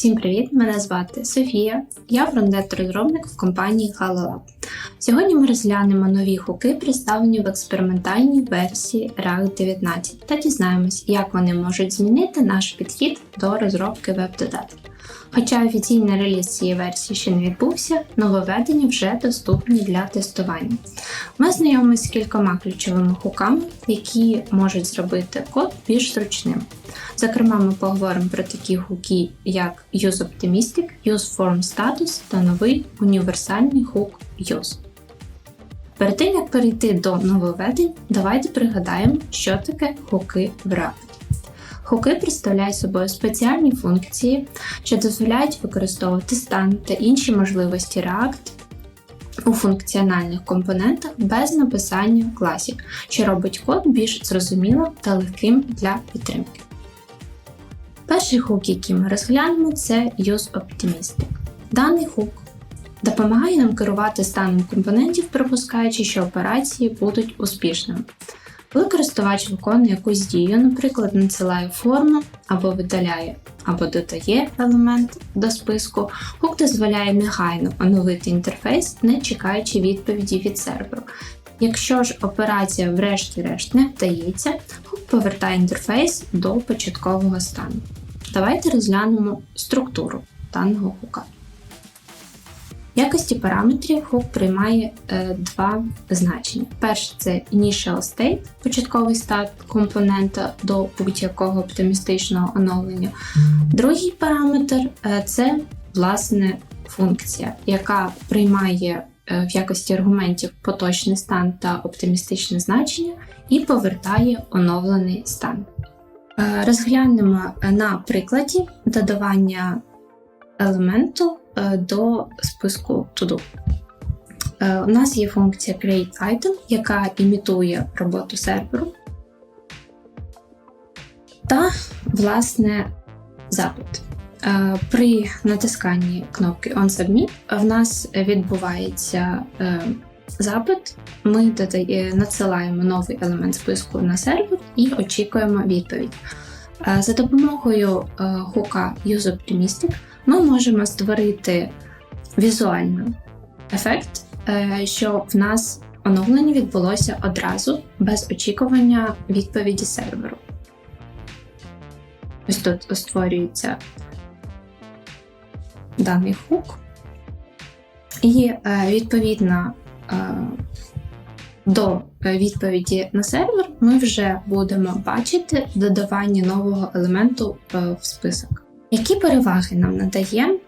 Всім привіт! Мене звати Софія. Я фронтенд-розробник в компанії HaloLab. Сьогодні ми розглянемо нові хуки, представлені в експериментальній версії React 19, та дізнаємось, як вони можуть змінити наш підхід до розробки веб-додатків. Хоча офіційний реліз цієї версії ще не відбувся, нововведення вже доступні для тестування. Ми знайомимося з кількома ключовими хуками, які можуть зробити код більш зручним. Зокрема, ми поговоримо про такі хуки, як UseOptimistic, UseFormStatus та новий універсальний хук Use. Перед тим як перейти до нововведень, давайте пригадаємо, що таке хуки в React. Хуки представляють собою спеціальні функції, що дозволяють використовувати стан та інші можливості React у функціональних компонентах без написання класів, що робить код більш зрозумілим та легким для підтримки. Перший хук, який ми розглянемо, це UseOptimistic. Даний хук допомагає нам керувати станом компонентів, припускаючи, що операції будуть успішними. Коли користувач виконує якусь дію, наприклад, надсилає форму або видаляє, або додає елемент до списку, хук дозволяє негайно оновити інтерфейс, не чекаючи відповіді від серверу. Якщо ж операція врешті-решт не вдається, хук повертає інтерфейс до початкового стану. Давайте розглянемо структуру даного хука. Якості параметрів хук приймає е, два значення. Перше це initial state, початковий стат компонента до будь-якого оптимістичного оновлення. Другий параметр е, це власне функція, яка приймає е, в якості аргументів поточний стан та оптимістичне значення і повертає оновлений стан. Е, Розглянемо на прикладі додавання елементу е, до списку to-do. Е, У нас є функція create item, яка імітує роботу серверу. Та, власне, запит. Е, При натисканні кнопки On Submit в нас відбувається е, запит. Ми надсилаємо новий елемент списку на сервер і очікуємо відповідь. Е, За допомогою е, хука UseOptimistic ми можемо створити візуально ефект, е, що в нас оновлення відбулося одразу без очікування відповіді серверу. Ось тут створюється даний хук, і е, відповідно е, до відповіді на сервер ми вже будемо бачити додавання нового елементу в список. Які переваги нам надає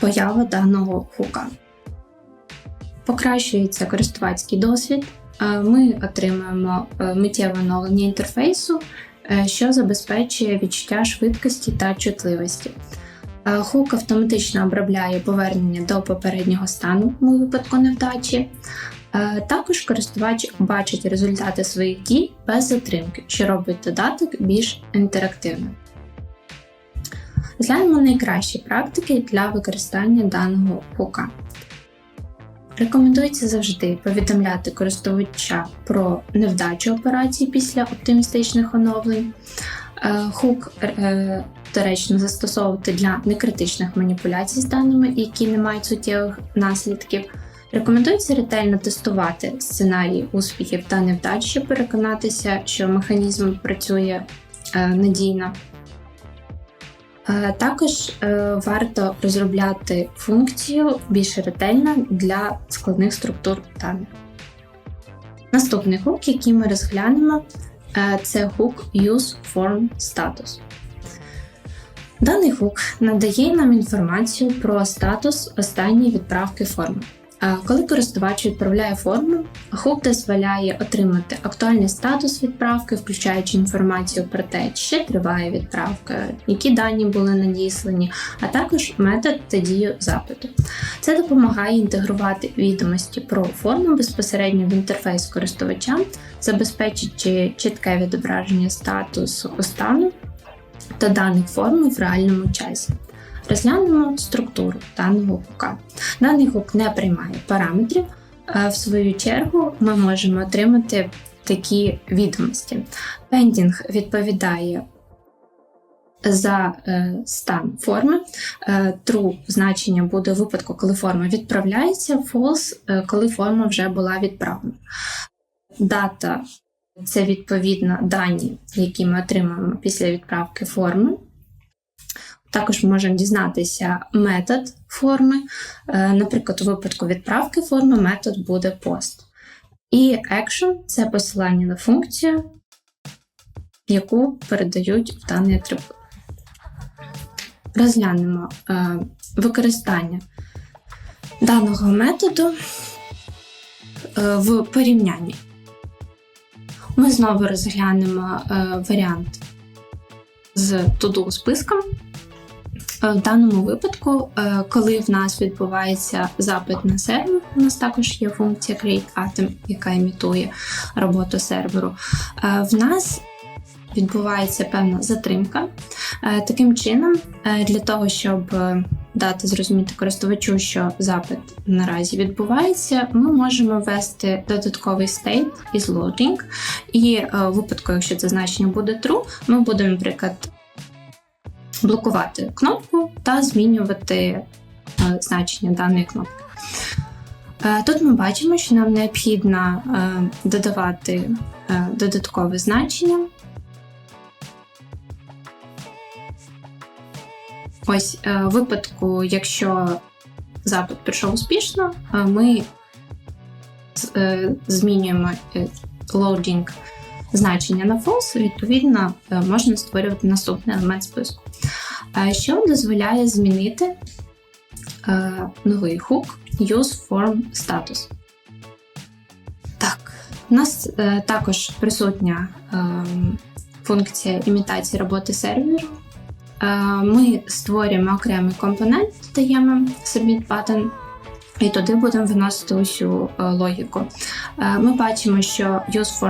поява даного хука? Покращується користувацький досвід, е, ми отримуємо е, миттєве оновлення інтерфейсу, е, що забезпечує відчуття швидкості та чутливості. Хук автоматично обробляє повернення до попереднього стану у випадку невдачі. Також користувач бачить результати своїх дій без затримки, що робить додаток більш інтерактивним. Розглянемо найкращі практики для використання даного хука. Рекомендується завжди повідомляти користувача про невдачу операції після оптимістичних оновлень. Е, Хук е, доречно застосовувати для некритичних маніпуляцій з даними, які не мають суттєвих наслідків. Рекомендується ретельно тестувати сценарії успіхів та невдач, щоб переконатися, що механізм працює е, надійно. Е, Також е, варто розробляти функцію більш ретельно для складних структур даних. Наступний хук, який ми розглянемо, е, це хук UseFormStatus. Даний хук надає нам інформацію про статус останньої відправки форми. Коли користувач відправляє форму, хук дозволяє отримати актуальний статус відправки, включаючи інформацію про те, чи триває відправка, які дані були надіслані, а також метод та дію запиту. Це допомагає інтегрувати відомості про форму безпосередньо в інтерфейс користувача, забезпечуючи чітке відображення статусу стану та даних форми в реальному часі. Розглянемо структуру даного хука. Даний хук не приймає параметрів. а В свою чергу ми можемо отримати такі відомості. Pending відповідає за е, стан форми. Е, True значення буде у випадку, коли форма відправляється, false, е, коли форма вже була відправлена. Дата це відповідно дані, які ми отримаємо після відправки форми. Також ми можемо дізнатися метод форми. Е, Наприклад, у випадку відправки форми метод буде post. І action це посилання на функцію, яку передають в даний атрибут. Розглянемо е, використання даного методу е, в порівнянні. Ми знову розглянемо варіант з to-do списком. Е, В даному випадку, е, коли в нас відбувається запит на сервер, у нас також є функція Create Atom, яка імітує роботу серверу. е, В нас відбувається певна затримка. Таким чином, для того, щоб дати зрозуміти користувачу, що запит наразі відбувається, ми можемо ввести додатковий стейт із loading. І в випадку, якщо це значення буде true, ми будемо, наприклад, блокувати кнопку та змінювати е, значення даної кнопки. Е, Тут ми бачимо, що нам необхідно е, додавати додаткове значення. Ось в випадку, якщо запит прийшов успішно, ми змінюємо loading значення на false, відповідно, можна створювати наступний елемент списку. Е, Що дозволяє змінити е, новий хук Use Form Status. Так, у нас е, також присутня е, функція імітації роботи серверу. Е, Ми створюємо окремий компонент, додаємо Submit Button, і туди будемо виносити усю е, логіку. Е, Ми бачимо, що Use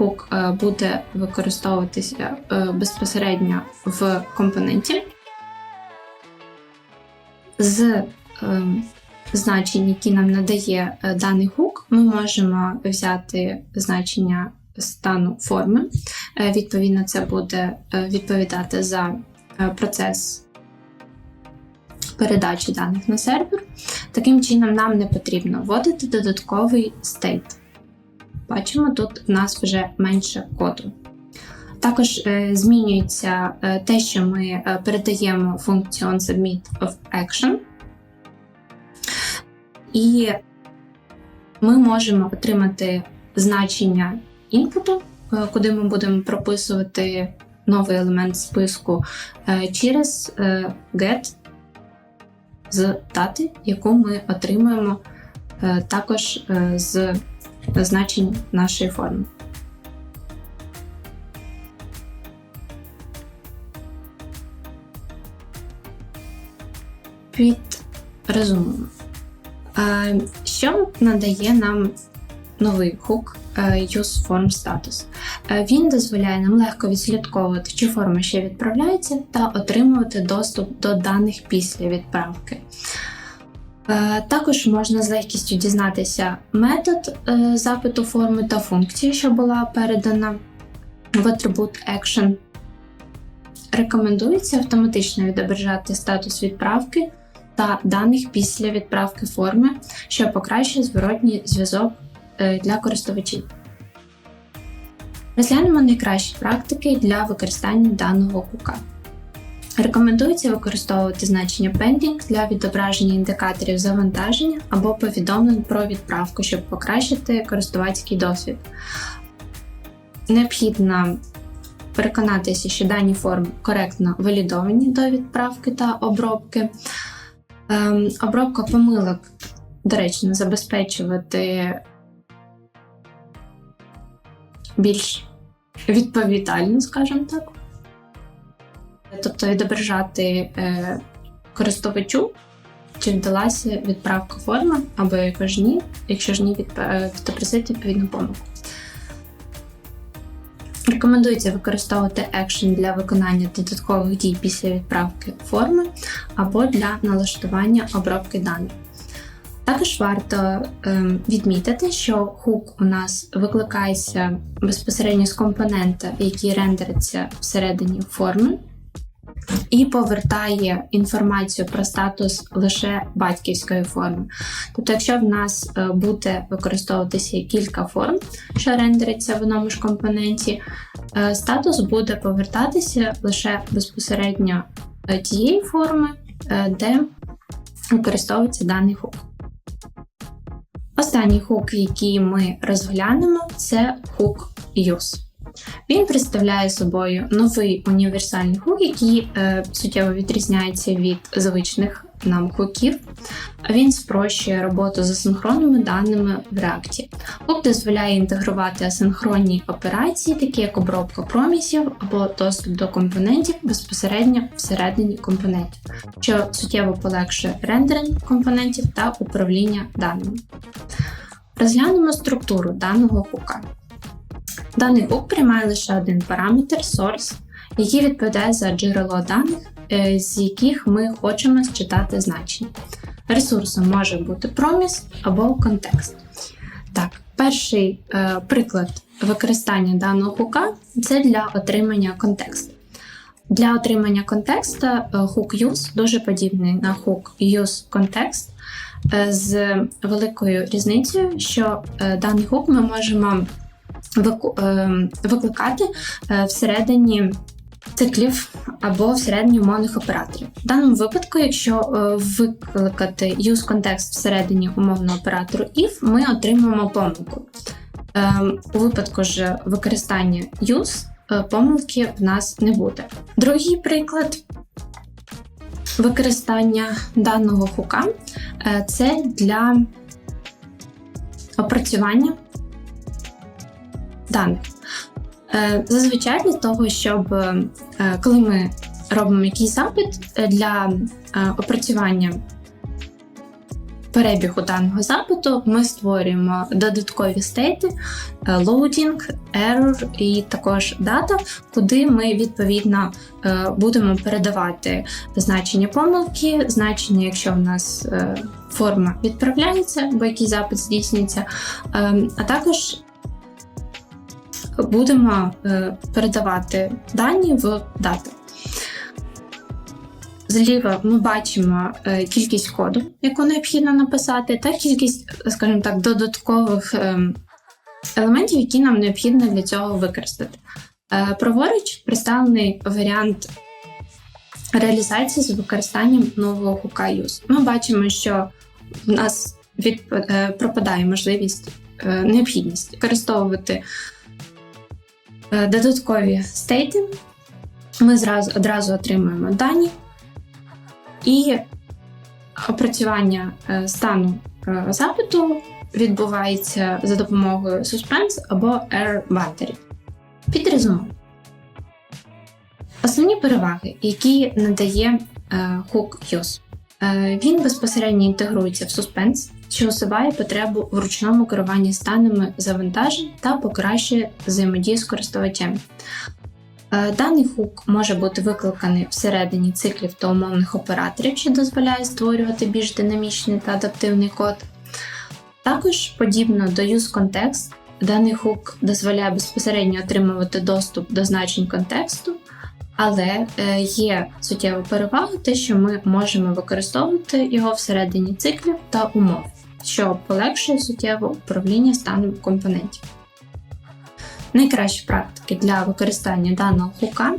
Hook е, буде використовуватися е, безпосередньо в компоненті. З е, значень, які нам надає даний хук, ми можемо взяти значення стану форми. Відповідно, це буде відповідати за процес передачі даних на сервер. Таким чином, нам не потрібно вводити додатковий стейт. Бачимо, тут в нас вже менше коду. Також е, змінюється е, те, що ми е, передаємо функцію onSubmit of action. І ми можемо отримати значення інпуту, куди ми будемо прописувати новий елемент списку через get з дати, яку ми отримуємо також е, з значень нашої форми. Підрезумуємо. Е, Що надає нам новий хук е, Use Form Status? Е, Він дозволяє нам легко відслідковувати, чи форма ще відправляється, та отримувати доступ до даних після відправки. Е, Також можна з легкістю дізнатися метод е, запиту форми та функції, що була передана в атрибут Action. Рекомендується автоматично відображати статус відправки та даних після відправки форми, що покращує зворотній зв'язок е, для користувачів. Розглянемо найкращі практики для використання даного кука. Рекомендується використовувати значення pending для відображення індикаторів завантаження або повідомлень про відправку, щоб покращити користувацький досвід. Необхідно переконатися, що дані форми коректно валідовані до відправки та обробки. Ем, обробка помилок доречно забезпечувати більш відповідально, скажімо так. Тобто відображати е, користувачу, чи вдалася відправка форми, або якщо ж ні, якщо ж ні, відп- е, відобразити відповідну помилку. Рекомендується використовувати екшен для виконання додаткових дій після відправки форми або для налаштування обробки даних. Також варто ем, відмітити, що хук у нас викликається безпосередньо з компонента, який рендериться всередині форми, і повертає інформацію про статус лише батьківської форми. Тобто, якщо в нас е, буде використовуватися кілька форм, що рендериться в одному ж компоненті, е, статус буде повертатися лише безпосередньо е, тієї форми, де використовується даний хук. Останній хук, який ми розглянемо, це хук use. Він представляє собою новий універсальний хук, який е, суттєво відрізняється від звичних нам хуків. Він спрощує роботу з асинхронними даними в React. Хук дозволяє інтегрувати асинхронні операції, такі як обробка промісів або доступ до компонентів безпосередньо всередині компонентів, що суттєво полегшує рендеринг компонентів та управління даними. Розглянемо структуру даного хука. Даний хук приймає лише один параметр source, який відповідає за джерело даних, е, з яких ми хочемо считати значення. Ресурсом може бути проміс або контекст. Так, перший е, приклад використання даного хука це для отримання контексту. Для отримання контексту hook use дуже подібний на hook use context е, з великою різницею, що е, даний хук ми можемо е, викликати е, всередині циклів або всередині умовних операторів. В даному випадку, якщо е, викликати use context всередині умовного оператору if, ми отримаємо помилку. Е, У випадку ж використання use е, помилки в нас не буде. Другий приклад використання даного хука це для опрацювання даних. Е, Зазвичай для того, щоб е, коли ми робимо якийсь запит е, для е, опрацювання перебігу даного запиту, ми створюємо додаткові стейти, е, loading, error і також дата, куди ми відповідно е, будемо передавати значення помилки, значення, якщо в нас е, форма відправляється, бо який запит здійснюється, е, а також будемо е, передавати дані в дату. Зліва ми бачимо е, кількість коду, яку необхідно написати, та кількість, скажімо так, додаткових е, елементів, які нам необхідно для цього використати. Праворуч представлений варіант реалізації з використанням нового хука use. Ми бачимо, що в нас від, пропадає можливість, необхідність використовувати додаткові стейти. Ми зразу одразу отримуємо дані і опрацювання е, стану е, запиту відбувається за допомогою suspense або error boundary. Підрезумуємо. Основні переваги, які надає е, Hook Use. Е, Він безпосередньо інтегрується в Suspense, що усуває потребу в ручному керуванні станами завантажень та покращує взаємодію з користувачем. Е, Даний хук може бути викликаний всередині циклів та умовних операторів, що дозволяє створювати більш динамічний та адаптивний код. Також, подібно до UseContext, даний хук дозволяє безпосередньо отримувати доступ до значень контексту, але е, є суттєва перевага, те, що ми можемо використовувати його всередині циклів та умов, що полегшує суттєво управління станом компонентів. Найкращі практики для використання даного хука.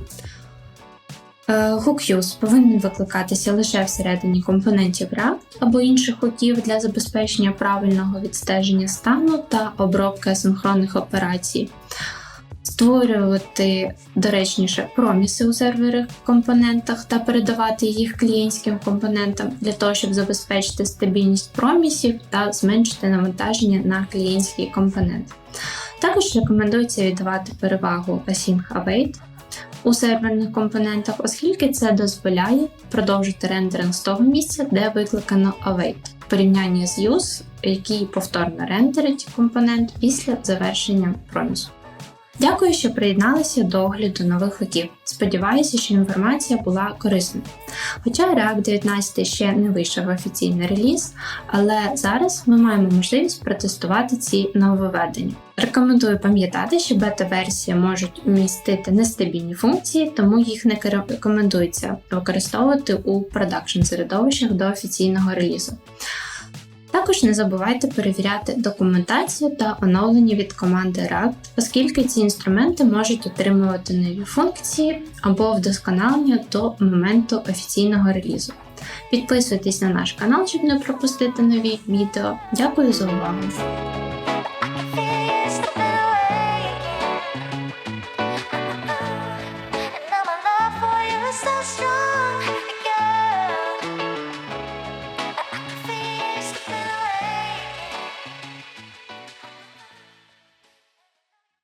Е, Hook use повинен викликатися лише всередині компонентів React або інших хуків для забезпечення правильного відстеження стану та обробки асинхронних операцій. Створювати доречніше проміси у серверних компонентах та передавати їх клієнтським компонентам для того, щоб забезпечити стабільність промісів та зменшити навантаження на клієнтський компонент. Також рекомендується віддавати перевагу Async Await у серверних компонентах, оскільки це дозволяє продовжити рендеринг з того місця, де викликано await, в порівнянні з use, який повторно рендерить компонент після завершення промісу. Дякую, що приєдналися до огляду нових хоків. Сподіваюся, що інформація була корисною. Хоча React 19 ще не вийшов офіційний реліз, але зараз ми маємо можливість протестувати ці нововведення. Рекомендую пам'ятати, що бета-версії можуть містити нестабільні функції, тому їх не рекомендується використовувати у продакшн середовищах до офіційного релізу. Також не забувайте перевіряти документацію та оновлення від команди React, оскільки ці інструменти можуть отримувати нові функції або вдосконалення до моменту офіційного релізу. Підписуйтесь на наш канал, щоб не пропустити нові відео. Дякую за увагу!